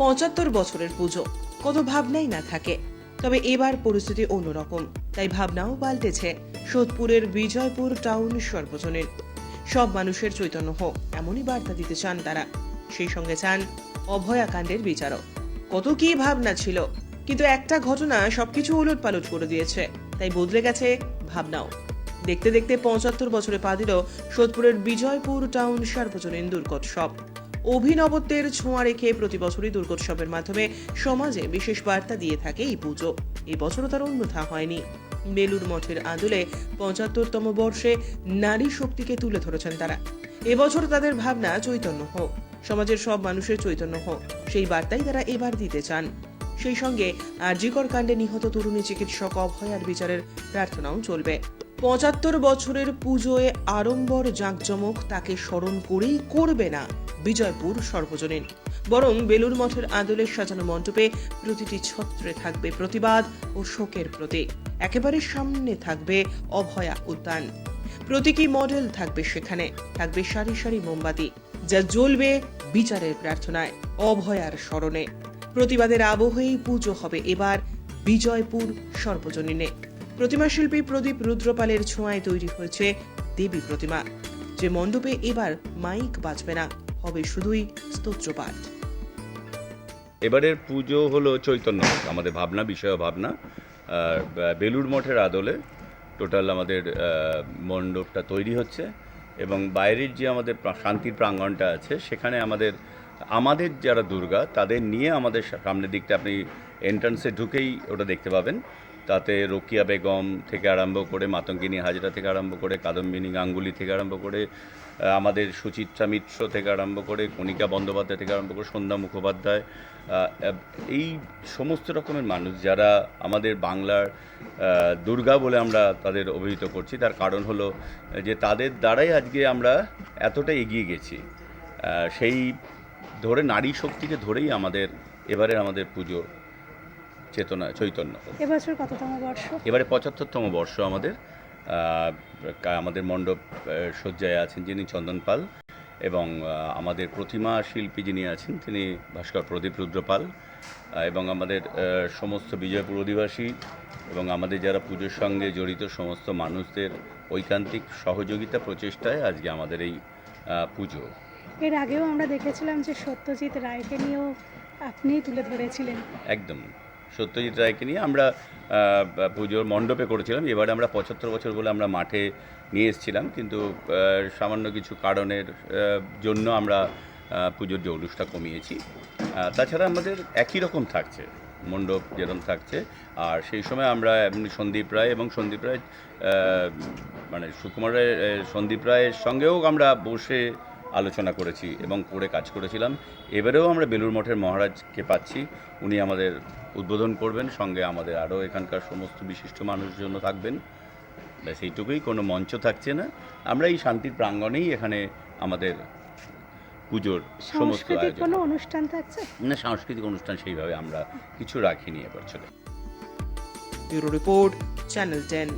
পঁচাত্তর বছরের পুজো। কত ভাবনাই না থাকে। তবে এবার পরিস্থিতি অন্যরকম। তাই ভাবনাও পাল্টেছে সোদপুরের বিজয়পুর টাউন সর্বজনীন। সব মানুষের চৈতন্য হোক, এমনই বার্তা দিতে চান তারা। সেই সঙ্গে চান অভয়াকাণ্ডের বিচারক। কত কি ভাবনা ছিল, কিন্তু একটা ঘটনা সবকিছু উলট পালট করে দিয়েছে। তাই বদলে গেছে ভাবনাও। দেখতে দেখতে পঁচাত্তর বছরে পা দিল সোদপুরের বিজয়পুর টাউন সার্বজনীন দুর্গোৎসব। অভিনবত্বের ছোঁয়া রেখে প্রতি বছরই দুর্গোৎসবের মাধ্যমে সমাজে বিশেষ বার্তা দিয়ে থাকে এই পুজো। এই বছরও তার অন্যথা হয়নি। বেলুর মঠের আদলে পঁচাত্তরতম বর্ষে নারী শক্তিকে তুলে ধরেছেন তারা। এবছর তাদের ভাবনা চৈতন্য হোক, সমাজের সব মানুষের চৈতন্য হোক, সেই বার্তাই তারা এবার দিতে চান। সেই সঙ্গে আরজিকর কাণ্ডে নিহত তরুণী চিকিৎসক অভয়ার বিচারের প্রার্থনাও চলবে। পঁচাত্তর বছরের পুজোয় আড়ম্বর জাঁকজমক তাকে স্মরণ করেই করবে না বিজয়পুর সর্বজনীন। বরং বেলুর মঠের আদলের সাজানো মণ্ডপে প্রতিটি ছত্রে থাকবে প্রতিবাদ ও শোকের প্রতীক। একেবারে সামনে থাকবে অভয়া উদ্যান। প্রতীকী মডেল থাকবে সেখানে, থাকবে সারি সারি মোমবাতি, যা জ্বলবে বিচারের প্রার্থনায়, অভয়ার স্মরণে। প্রতিবাদের আবহেই পুজো হবে এবার বিজয়পুর সর্বজনীনে। প্রতিমা শিল্পী প্রদীপ রুদ্রপালের ছোঁয়ায় তৈরি হয়েছে দেবী প্রতিমা। যে মণ্ডপে এবার মাইক বাজবে না, হবে শুধুই স্তোত্রপাঠ। এবারের পুজো হলো চৈতন্য, আমাদের ভাবনা, বিষয় ভাবনা। আর বে- বেলুড় মঠের আদলে টোটাল আমাদের মণ্ডপটা তৈরি হচ্ছে এবং বাইরের যে আমাদের শান্তির প্রাঙ্গণটা আছে, সেখানে আমাদের আমাদের যারা দুর্গা, তাদের নিয়ে আমাদের সামনের দিকটা আপনি এন্ট্রান্সে ঢুকেই ওটা দেখতে পাবেন। তাতে রোকিয়া বেগম থেকে আরম্ভ করে, মাতঙ্গিনী হাজরা থেকে আরম্ভ করে, কাদম্বিনী গাঙ্গুলি থেকে আরম্ভ করে আমাদের সুচিত্রা মিত্র থেকে আরম্ভ করে, কণিকা বন্দ্যোপাধ্যায় থেকে আরম্ভ করে, সন্ধ্যা মুখোপাধ্যায় এই সমস্ত রকমের মানুষ যারা আমাদের বাংলার দুর্গা বলে আমরা তাদের অভিহিত করছি, তার কারণ হলো যে তাদের দ্বারাই আজকে আমরা এতটা এগিয়ে গেছি। সেই ধরে নারী শক্তিকে ধরেই আমাদের এবারে আমাদের পুজো চেতনা চৈতন্য। এবছর কততম বর্ষ? এবারে পঁচাত্তরতম বর্ষ আমাদের। আমাদের মণ্ডপ সজ্জায় আছেন যিনি চন্দন পাল এবং আমাদের প্রতিমা শিল্পী যিনি আছেন তিনি ভাস্কর প্রদীপ রুদ্রপাল এবং আমাদের সমস্ত বিজয়পুর অধিবাসী এবং আমাদের যারা পুজোর সঙ্গে জড়িত সমস্ত মানুষদের ঐকান্তিক সহযোগিতা প্রচেষ্টায় আজকে আমাদের এই পুজো। এর আগেও আমরা দেখেছিলাম যে সত্যজিৎ রায়কে নিয়েও আপনি তুলে ধরেছিলেন। একদম। সত্যজিৎ রায়কে নিয়ে আমরা পুজোর মণ্ডপে করেছিলাম। এবারে আমরা পঁচাত্তর বছর বলে আমরা মাঠে নিয়ে এসেছিলাম, কিন্তু সামান্য কিছু কারণের জন্য আমরা পুজোর জৌলুসটা কমিয়েছি। তাছাড়া আমাদের একই রকম থাকছে, মণ্ডপ যেরকম থাকছে। আর সেই সময় আমরা সন্দীপ রায় এবং সন্দীপ রায় মানে সুকুমার রায় সন্দীপ রায়ের সঙ্গেও আমরা বসে আলোচনা করেছি এবং করে কাজ করেছিলাম। এবারেও আমরা বেলুর মঠের মহারাজকে পাচ্ছি। উনি আমাদের উদ্বোধন করবেন সঙ্গে আমাদের আরও এখানকার সমস্ত বিশিষ্ট মানুষজন থাকবেন। ব্যাস এইটুকুই কোনো মঞ্চ থাকছে না। আমরা এই শান্তির প্রাঙ্গণেই এখানে আমাদের পুজোর সমস্ত সাংস্কৃতিক কোনো অনুষ্ঠান থাকছে? না সাংস্কৃতিক অনুষ্ঠান সেইভাবে আমরা কিছু রাখিনি এবছরে ব্যুরো রিপোর্ট চ্যানেল টেন।